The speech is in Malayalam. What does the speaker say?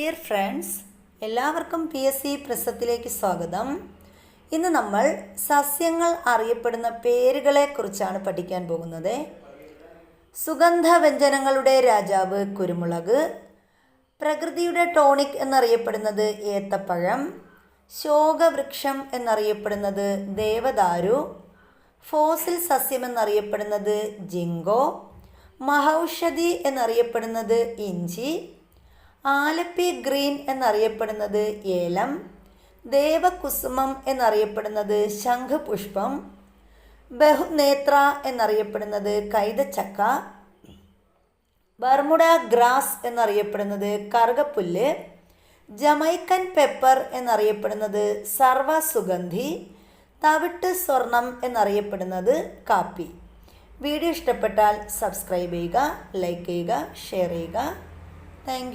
ഡിയർ ഫ്രണ്ട്സ് എല്ലാവർക്കും പി എസ് സി പ്രസത്തിലേക്ക് സ്വാഗതം. ഇന്ന് നമ്മൾ സസ്യങ്ങൾ അറിയപ്പെടുന്ന പേരുകളെ കുറിച്ചാണ് പഠിക്കാൻ പോകുന്നത്. സുഗന്ധവ്യഞ്ജനങ്ങളുടെ രാജാവ് കുരുമുളക് പ്രകൃതിയുടെ ടോണിക് എന്നറിയപ്പെടുന്നത് ഏത്തപ്പഴം ശോകവൃക്ഷം എന്നറിയപ്പെടുന്നത് ദേവദാരു ഫോസിൽ സസ്യം എന്നറിയപ്പെടുന്നത് ജിങ്കോ മഹൌഷധി എന്നറിയപ്പെടുന്നത് ഇഞ്ചി ആലപ്പി ഗ്രീൻ എന്നറിയപ്പെടുന്നത് ഏലം ദേവകുസുമം എന്നറിയപ്പെടുന്നത് ശംഖുപുഷ്പം ബഹുനേത്ര എന്നറിയപ്പെടുന്നത് കൈതച്ചക്ക ബർമുഡ ഗ്രാസ് എന്നറിയപ്പെടുന്നത് കറുകപ്പുല്ല് ജമൈക്കൻ പെപ്പർ എന്നറിയപ്പെടുന്നത് സർവസുഗന്ധി തവിട്ട് സ്വർണം എന്നറിയപ്പെടുന്നത് കാപ്പി. വീഡിയോ ഇഷ്ടപ്പെട്ടാൽ സബ്സ്ക്രൈബ് ചെയ്യുക ലൈക്ക് ചെയ്യുക ഷെയർ ചെയ്യുക. താങ്ക്